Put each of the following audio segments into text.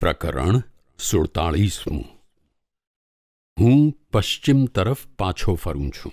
પ્રકરણ સુડતાળીસમું. હું પશ્ચિમ તરફ પાછો ફરું છું.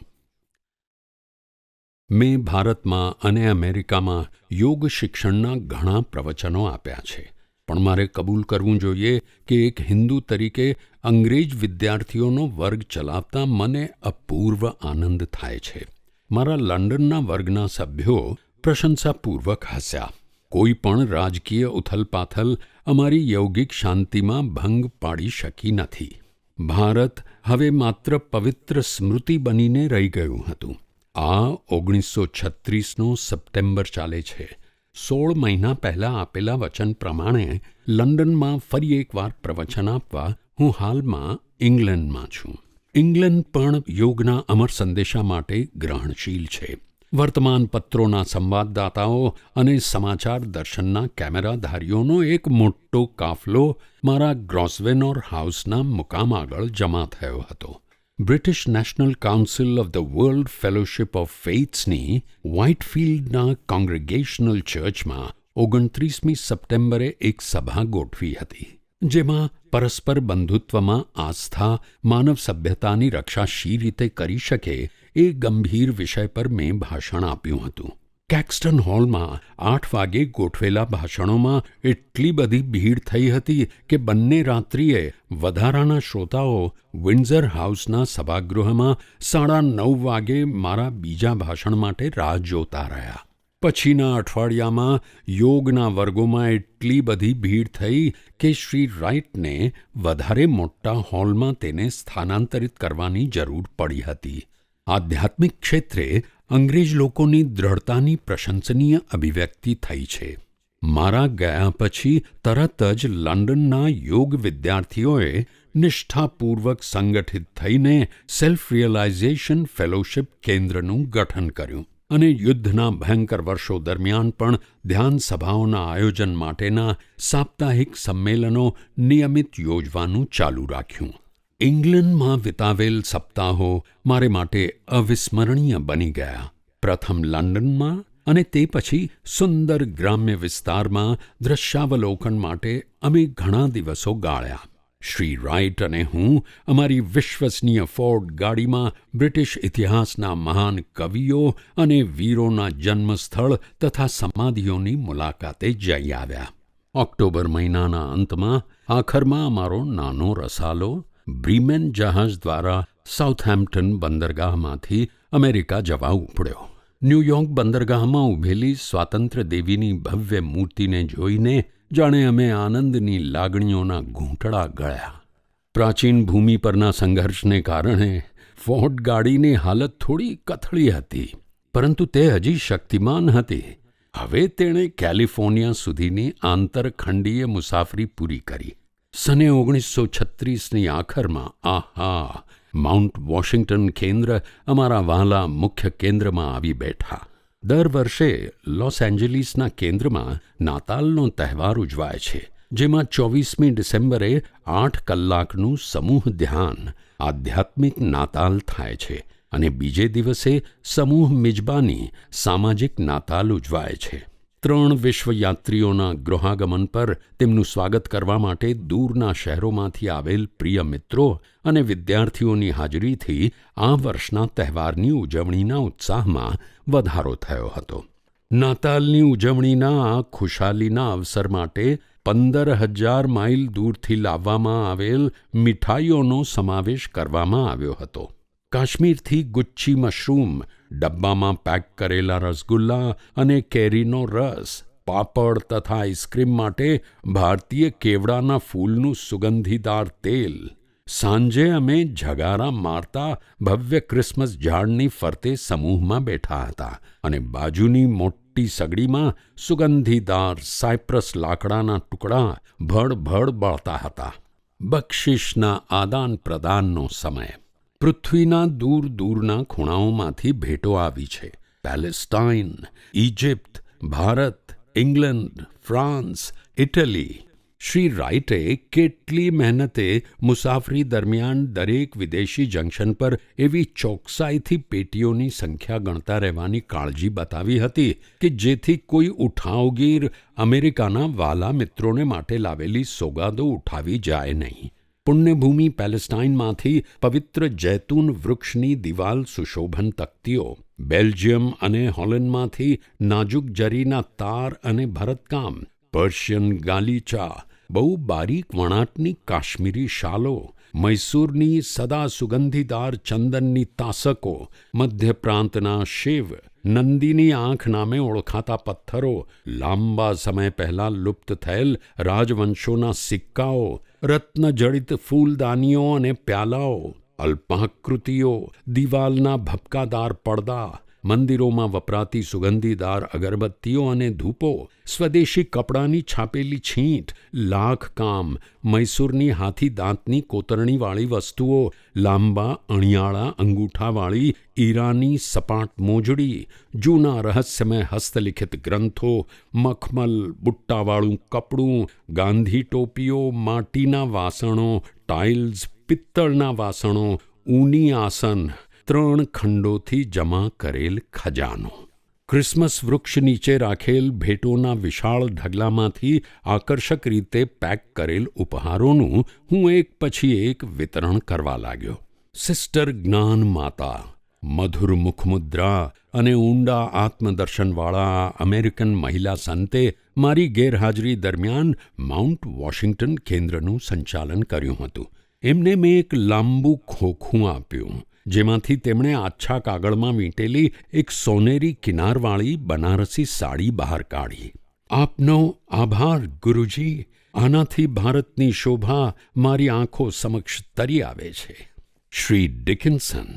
મેં ભારતમાં અને અમેરિકામાં યોગ શિક્ષણના ઘણા પ્રવચનો આપ્યા છે, પણ મારે કબૂલ કરવું જોઈએ કે એક હિન્દુ તરીકે અંગ્રેજ વિદ્યાર્થીઓનો વર્ગ ચલાવતા મને અપૂર્વ આનંદ થાય છે. મારા લંડનના વર્ગના સભ્યો પ્રશંસાપૂર્વક હસ્યા. કોઈ પણ રાજકીય ઉથલપાથલ અમારી યૌગિક શાંતિમાં ભંગ પાડી શકી નથી. ભારત હવે માત્ર પવિત્ર સ્મૃતિ બનીને રહી ગયું હતું. આ ઓગણીસો છત્રીસનો સપ્ટેમ્બર ચાલે છે. સોળ મહિના પહેલાં આપેલા વચન પ્રમાણે લંડનમાં ફરી એકવાર પ્રવચન આપવા હું હાલમાં ઇંગ્લેન્ડમાં છું. ઇંગ્લેન્ડ પણ યોગના અમર સંદેશા માટે ગ્રહણશીલ છે. વર્તમાન પત્રોના સંવાદદાતાઓ અને સમાચાર દર્શનના કેમેરાધારીઓનો એક મોટો કાફલો મારા ગ્રોસવેનોર હાઉસના મુકામ આગળ જમા થયો હતો. British national council of the world fellowship of ફેઇથ્સની વ્હાઇટફિલ્ડના કોંગ્રેગેશનલ ચર્ચમાં ઓગણત્રીસમી સપ્ટેમ્બરે એક સભા ગોઠવી હતી, જેમાં પરસ્પર બંધુત્વમાં આસ્થા, માનવ સભ્યતાની રક્ષા શી રીતે કરી શકે એ ગંભીર વિષય પર મેં ભાષણ આપ્યું હતું. કેક્સ્ટન હોલમાં આઠ વાગે ગોઠવેલા ભાષણોમાં એટલી બધી ભીડ થઈ હતી કે બંને રાત્રિએ વધારાના શ્રોતાઓ વિન્ઝર હાઉસના સભાગૃહમાં સાડા નવ વાગે મારા બીજા ભાષણ માટે રાહ જોતા રહ્યા. પછીના અઠવાડિયામાં યોગના વર્ગોમાં એટલી બધી ભીડ થઈ કે શ્રી રાઇટને વધારે મોટા હોલમાં તેને સ્થાનાંતરિત કરવાની જરૂર પડી હતી. આધ્યાત્મિક ક્ષેત્રે અંગ્રેજ લોકોની દ્રઢતાની પ્રશંસનીય અભિવ્યક્તિ થઈ છે. મારા ગયા પછી તરત જ લંડનના યોગ વિદ્યાર્થીઓએ નિષ્ઠાપૂર્વક સંગઠિત થઈને સેલ્ફ રિયલાઇઝેશન ફેલોશિપ કેન્દ્રનું ગઠન કર્યું અને યુદ્ધના ભયંકર વર્ષો દરમિયાન પણ ધ્યાન સભાઓના આયોજન માટેના સાપ્તાહિક સંમેલનો નિયમિત યોજવાનું ચાલુ રાખ્યું. ઇંગ્લેન્ડમાં વિતાવેલ સપ્તાહો મારે માટે અવિસ્મરણીય બની ગયા. પ્રથમ લંડનમાં અને તે પછી સુંદર ગ્રામ્ય વિસ્તારમાં દૃશ્યાવલોકન માટે અમે ઘણા દિવસો ગાળ્યા. શ્રી રાઇટ અને હું અમારી વિશ્વસનીય ફોર્ડ ગાડીમાં બ્રિટિશ ઇતિહાસના મહાન કવિઓ અને વીરોના જન્મસ્થળ તથા સમાધિઓની મુલાકાતે જઈ આવ્યા. ઓક્ટોબર મહિનાના અંતમાં આખરમાં અમારો નાનો રસાલો બ્રીમેન જહાજ દ્વારા સાઉથહેમ્પ્ટન બંદરગાહમાંથી અમેરિકા જવા ઉપડ્યો. ન્યૂયોર્ક બંદરગાહમાં ઊભેલી સ્વાતંત્ર્ય દેવીની ભવ્ય મૂર્તિને જોઈને જાણે અમે આનંદની લાગણીઓના ઘૂંટડા ગળ્યા. પ્રાચીન ભૂમિ પરના સંઘર્ષને કારણે ફોર્ટ ગાડીની હાલત થોડી કથળી હતી, પરંતુ તે હજી શક્તિમાન હતી. હવે તેણે કેલિફોર્નિયા સુધીની આંતરખંડીય મુસાફરી પૂરી કરી. સને ઓગણીસો છત્રીસની આખરમાં, આહા, માઉન્ટ વોશિંગ્ટન કેન્દ્ર અમારા વહાલા મુખ્ય કેન્દ્રમાં આવી બેઠા. દર વર્ષે લોસ એન્જલિસના કેન્દ્રમાં નાતાલનો તહેવાર ઉજવાય છે, જેમાં ચોવીસમી ડિસેમ્બરે આઠ કલાકનું સમૂહ ધ્યાન, આધ્યાત્મિક નાતાલ થાય છે અને બીજે દિવસે સમૂહ મિજબાની સામાજિક નાતાલ ઉજવાય છે. ત્રણ વિશ્વયાત્રીઓના ગૃહાગમન પર તેમનું સ્વાગત કરવા માટે દૂરના શહેરોમાંથી આવેલ પ્રિય મિત્રો અને વિદ્યાર્થીઓની હાજરીથી આ વર્ષના તહેવારની ઉજવણીના ઉત્સાહમાં વધારો થયો હતો. નાતાલની ઉજવણીના આ ખુશાલીના અવસર માટે પંદર હજાર માઇલ દૂરથી લાવવામાં આવેલ મીઠાઈઓનો સમાવેશ કરવામાં આવ્યો હતો. કાશ્મીરથી ગુચ્છી મશરૂમ ડબ્બામાં પેક કરેલા રસગુલ્લા અને કેરીનો રસ, પાપડ તથા આઈસ્ક્રીમ માટે ભારતીય કેવડાના ફૂલનું સુગંધીદાર તેલ. સાંજે અમે ઝગારા મારતા ભવ્ય ક્રિસમસ ઝાડની ફરતે સમૂહમાં બેઠા હતા અને બાજુની મોટી સગડીમાં સુગંધીદાર સાયપ્રસ લાકડાના ટુકડા ભડભડ બળતા હતા. બક્ષિસના આદાન પ્રદાનનો સમય. પૃથ્વીના દૂર દૂરના ખૂણાઓમાંથી ભેટો આવી છે. Palestine Egypt Bharat, England, France, Italy. Shri રાઇટે કેટલી મહેનતે મુસાફરી દરમિયાન દરેક વિદેશી જંકશન પર એવી ચોકસાઈથી પેટીઓની સંખ્યા ગણતા રહેવાની કાળજી બતાવી હતી કે જેથી કોઈ ઉઠાવગીર અમેરિકાના વાલા મિત્રોને માટે લાવેલી સોગાદો ઉઠાવી જાય નહીં. પુણ્યભૂમિ પેલેસ્ટાઇનમાંથી પવિત્ર જૈતૂન વૃક્ષની દિવાલ સુશોભન તકતીઓ. બેલ્જિયમ અને હોલેન્ડમાંથી નાજુક જરીના તાર અને ભરતકામ. પર્શિયન ગાલીચા, બહુ બારીક વણાટની કાશ્મીરી શાલો. મૈસૂરની સદા સુગંધીદાર ચંદનની તાસકો. મધ્ય પ્રાંતના શિવ. નંદીની આંખ નામે ઓળખાતા પથ્થરો લાંબા સમય પહેલાં લુપ્ત થયેલ રાજવંશોના સિક્કાઓ, રત્નજડિત ફૂલદાનીઓ અને પ્યાલાઓ, અલ્પાકૃતિઓ, દિવાલના ભપકાદાર પડદા મંદિરોમાં વપરાતી સુગંધીદાર અગરબત્તીઓ અને ધૂપો, સ્વદેશી કપડાની છાપેલી છીંટ લાખકામ મૈસૂરની હાથી દાંતની કોતરણીવાળી વસ્તુઓ, લાંબા અણિયાળા અંગૂઠાવાળી ઈરાની સપાટ મોજડી, જૂના રહસ્યમય હસ્તલિખિત ગ્રંથો, મખમલ બુટ્ટાવાળું કપડું, ગાંધી ટોપીઓ, માટીના વાસણો, ટાઇલ્સ, પિત્તળના વાસણો, ઊની આસન ત્રણ ખંડોથી જમા કરેલ ખજાનો. ક્રિસમસ વૃક્ષ નીચે રાખેલ ભેટોના વિશાળ ઢગલામાંથી આકર્ષક રીતે પેક કરેલ ઉપહારોનું હું એક પછી એક વિતરણ કરવા લાગ્યો. સિસ્ટર જ્ઞાન માતા, મધુર મુખમુદ્રા અને ઊંડા આત્મદર્શનવાળા અમેરિકન મહિલા સંતે મારી ગેરહાજરી દરમિયાન માઉન્ટ વોશિંગ્ટન કેન્દ્રનું સંચાલન કર્યું હતું. એમને મેં એક લાંબુ ખોખું આપ્યું. જેમાંથી તેમણે આછા કાગળમાં વીંટેલી એક સોનેરી કિનારવાળી બનારસી સાડી બહાર કાઢી. આપનો આભાર, ગુરુજી. આનાથી ભારતની શોભા મારી આંખો સમક્ષ તરી આવે છે. શ્રી ડિકિન્સન,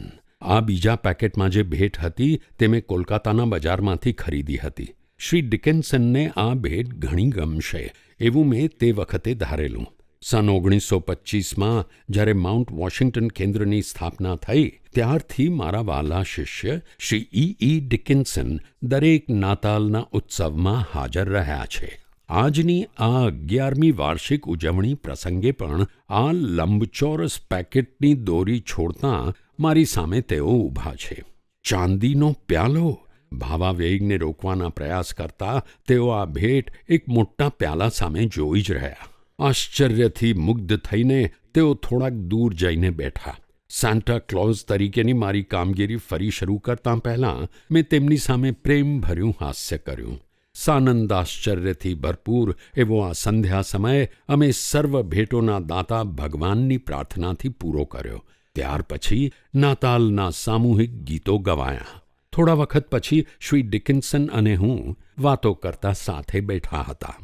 આ બીજા પેકેટમાં જે ભેટ હતી તે મેં કોલકાતાના બજારમાંથી ખરીદી હતી. શ્રી ડિકિન્સનને આ ભેટ ઘણી ગમશે, એવું મેં તે વખતે ધારેલું. સન ઓગણીસો પચ્ચીસમાં જ્યારે માઉન્ટ વોશિંગ્ટન કેન્દ્રની સ્થાપના થઈ, ત્યારથી મારા વાલા શિષ્ય શ્રી ઈ ઈ ડિકિન્સન દરેક નાતાલના ઉત્સવમાં હાજર રહ્યા છે. આજની આ અગિયારમી વાર્ષિક ઉજવણી પ્રસંગે પણ આ લંબચોરસ પેકેટની દોરી છોડતા મારી સામે તેઓ ઊભા છે. ચાંદીનો પ્યાલો! ભાવાવેગને રોકવાના પ્રયાસ કરતા તેઓ આ ભેટ એક મોટા પ્યાલા સામે જોઈ જ રહ્યા. આશ્ચર્યથી મુગ્ધ થઈને તેઓ થોડાક દૂર જઈને બેઠા. સાન્ટા ક્લોઝ તરીકેની મારી કામગીરી ફરી શરૂ કરતાં પહેલાં મેં તેમની સામે પ્રેમભર્યું હાસ્ય કર્યું. સાનંદ આશ્ચર્યથી ભરપૂર એવો આ સંધ્યા સમયે અમે સર્વ ભેટોના દાતા ભગવાનની પ્રાર્થનાથી પૂરો કર્યો. ત્યાર પછી નાતાલના સામૂહિક ગીતો ગવાયા. થોડા વખત પછી શ્રી ડિકિન્સન અને હું વાતો કરતા સાથે બેઠા હતા.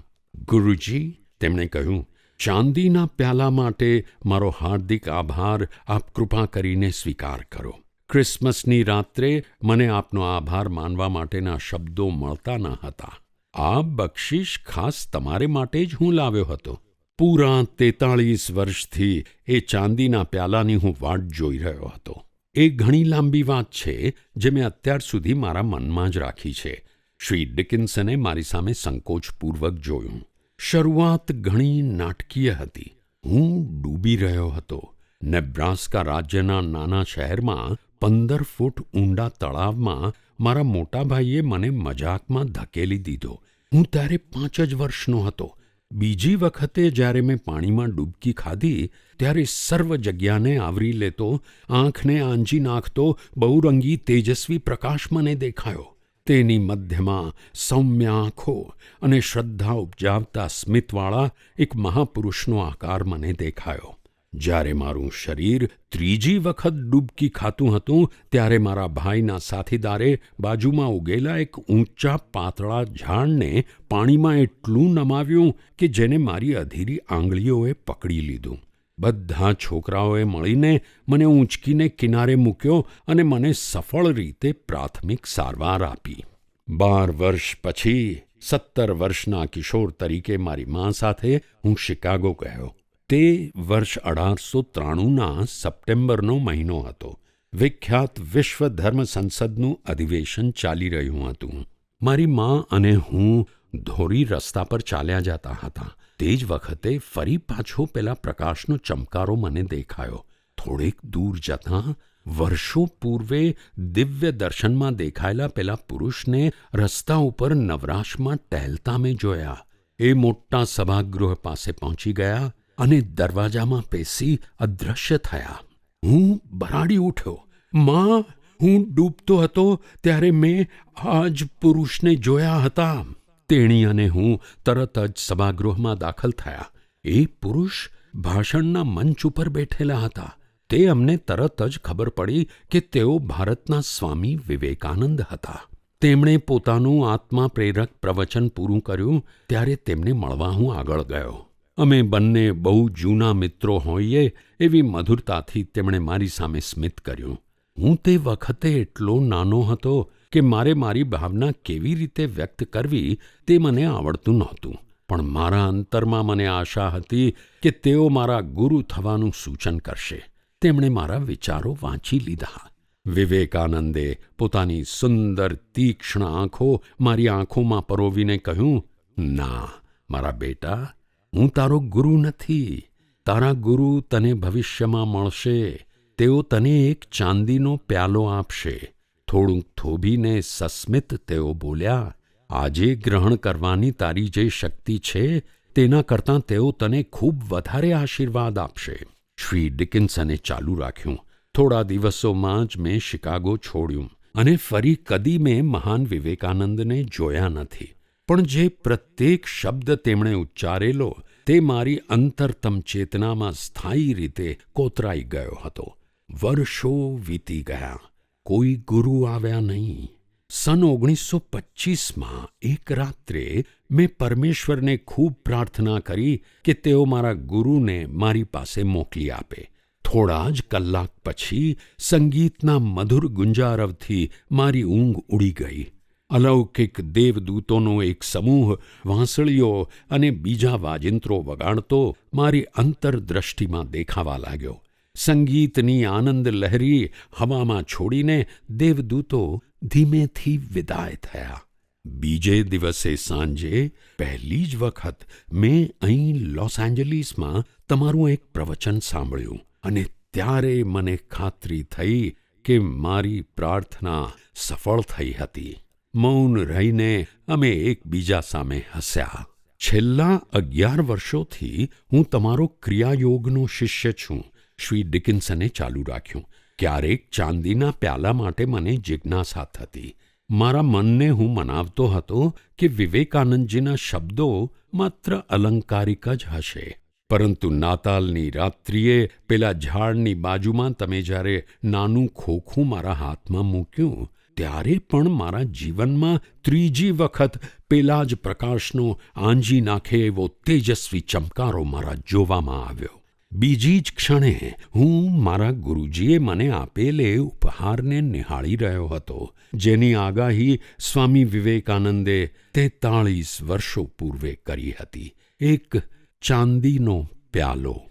ગુરુજી તેમણે કહ્યું, ચાંદીના પ્યાલા માટે મારો હાર્દિક આભાર. આપ કૃપા કરીને સ્વીકાર કરો. ક્રિસમસની રાત્રે મને આપનો આભાર માનવા માટેના શબ્દો મળતા ન હતા. આ બક્ષિશ ખાસ તમારે માટે જ હું લાવ્યો હતો. પૂરા તેતાળીસ વર્ષથી એ ચાંદીના પ્યાલાની હું વાટ જોઈ રહ્યો હતો. એ ઘણી લાંબી વાત છે જે મેં અત્યાર સુધી મારા મનમાં જ રાખી છે. શ્રી ડિકિન્સને મારી સામે સંકોચપૂર્વક જોયું. શરૂઆત ઘણી નાટકીય હતી. હું ડૂબી રહ્યો હતો. નેબ્રાસ્કા રાજ્યના નાના શહેરમાં પંદર ફૂટ ઊંડા તળાવમાં મારા મોટા ભાઈએ મને મજાકમાં ધકેલી દીધો. હું ત્યારે પાંચ જ વર્ષનો હતો. બીજી વખતે જ્યારે મેં પાણીમાં ડૂબકી ખાધી, ત્યારે સર્વ જગ્યાને આવરી લેતો, આંખને આંજી નાખતો બહુરંગી તેજસ્વી પ્રકાશ મને દેખાયો. તેની મધ્યમાં સૌમ્ય આંખો અને શ્રદ્ધા ઉપજાવતા સ્મિતવાળા એક મહાપુરુષનો આકાર મને દેખાયો. જ્યારે મારું શરીર ત્રીજી વખત ડૂબકી ખાતું હતું, ત્યારે મારા ભાઈના સાથીદારે બાજુમાં ઉગેલા એક ઊંચા પાતળા ઝાડને પાણીમાં એટલું નમાવ્યું કે જેને મારી અધીરી આંગળીઓએ પકડી લીધું. બધા છોકરાઓએ મળીને મને ઊંચકીને કિનારે મૂક્યો અને મને સફળ રીતે પ્રાથમિક સારવાર આપી. બાર વર્ષ પછી, સત્તર વર્ષના કિશોર તરીકે મારી મા સાથે હું શિકાગો ગયો. તે વર્ષ અઢારસો ત્રાણુંના સપ્ટેમ્બરનો મહિનો હતો. વિખ્યાત વિશ્વ ધર્મ સંસદનું અધિવેશન ચાલી રહ્યું હતું. મારી મા અને હું ધોરી રસ્તા પર ચાલ્યા જતા હતા. તે જ વખતે ફરી પાછો પેલા પ્રકાશનો ચમકારો મને દેખાયો. થોડેક દૂર જતાં વર્ષો પૂર્વે દિવ્ય દર્શનમાં દેખાયેલા પેલા પુરુષને રસ્તા ઉપર નવરાશમાં ટહેલતા મેં જોયા. એ મોટા સભાગૃહ પાસે પહોંચી ગયા અને દરવાજામાં પેસી અદૃશ્ય થયા. હું બરાડી ઉઠ્યો. માં, હું ડૂબતો હતો ત્યારે મેં આ જ પુરુષને જોયા હતા. તેણી અને હું તરત જ સભાગૃહમાં દાખલ થયા. એ પુરુષ ભાષણના મંચ ઉપર બેઠેલા હતા. તે અમને તરત જ ખબર પડી કે તેઓ ભારતના સ્વામી વિવેકાનંદ હતા. તેમણે પોતાનું આત્મા પ્રેરક પ્રવચન પૂરું કર્યું, ત્યારે તેમને મળવા હું આગળ ગયો. અમે બંને બહુ જૂના મિત્રો હોઈએ એવી મધુરતાથી તેમણે મારી સામે સ્મિત કર્યું. હું તે વખતે એટલો નાનો હતો કે મારે મારી ભાવના કેવી રીતે વ્યક્ત કરવી તે મને આવડતું નહોતું. પણ મારા અંતરમાં મને આશા હતી કે તેઓ મારા ગુરુ થવાનું સૂચન કરશે. તેમણે મારા વિચારો વાંચી લીધા. વિવેકાનંદે પોતાની સુંદર, તીક્ષ્ણ આંખો મારી આંખોમાં પરોવીને કહ્યું, ના, મારા બેટા, હું તારો ગુરુ નથી. તારા ગુરુ તને ભવિષ્યમાં મળશે. તેઓ તને એક ચાંદીનો પ્યાલો આપશે. થોડુંક થોભીને સસ્મિત તેઓ બોલ્યા, આજે ગ્રહણ કરવાની તારી જે શક્તિ છે, તેના કરતાં તેઓ તને ખૂબ વધારે આશીર્વાદ આપશે. શ્રી ડિકિન્સને ચાલુ રાખ્યું. થોડા દિવસોમાં જ મેં શિકાગો છોડ્યું અને ફરી કદી મેં મહાન વિવેકાનંદને જોયા નથી. પણ જે પ્રત્યેક શબ્દ તેમણે ઉચ્ચારેલો, તે મારી અંતરતમ ચેતનામાં સ્થાયી રીતે કોતરાઈ ગયો હતો. વર્ષો વીતી ગયા. કોઈ ગુરુ આવ્યા નહીં. સન ઓગણીસો પચ્ચીસમાં એક રાત્રે મેં પરમેશ્વરને ખૂબ પ્રાર્થના કરી કે તેઓ મારા ગુરુને મારી પાસે મોકલી આપે. થોડા જ કલાક પછી સંગીતના મધુર ગુંજારવથી મારી ઊંઘ ઉડી ગઈ. અલૌકિક દેવદૂતોનો એક સમૂહ વાંસળીઓ અને બીજા વાજિંત્રો વગાડતો મારી અંતરદ્રષ્ટિમાં દેખાવા લાગ્યો. સંગીતની આનંદ લહેરી હવામાં છોડીને દેવદૂતો ધીમેથી વિદાય થયા. બીજે દિવસે સાંજે પહેલી જ વખત મેં અહીં લોસ એન્જલિસમાં તમારું એક પ્રવચન સાંભળ્યું અને ત્યારે મને ખાતરી થઈ કે મારી પ્રાર્થના સફળ થઈ હતી. મૌન રહીને અમે એકબીજા સામે હસ્યા. છેલ્લા અગિયાર વર્ષોથી હું તમારો ક્રિયાયોગનો શિષ્ય છું. શ્રી ડિકિન્સને ચાલુ રાખ્યું. ક્યારેક ચાંદીના પ્યાલા માટે મને જિજ્ઞાસા થતી. મારા મનને હું મનાવતો હતો કે વિવેકાનંદજીના શબ્દો માત્ર અલંકારિક જ હશે. પરંતુ નાતાલની રાત્રિએ પેલા ઝાડની બાજુમાં તમે જ્યારે નાનું ખોખું મારા હાથમાં મૂક્યું, ત્યારે પણ મારા જીવનમાં ત્રીજી વખત પેલા જ પ્રકાશનો આંજી નાખે એવો તેજસ્વી ચમકારો મારા જોવામાં આવ્યો. બીજી જ ક્ષણે હું મારા ગુરુજીએ મને આપેલે ઉપહારને નિહાળી રહ્યો હતો, જેની આગાહી સ્વામી વિવેકાનંદે તેતાળીસ વર્ષો પૂર્વે કરી હતી. એક ચાંદીનો પ્યાલો.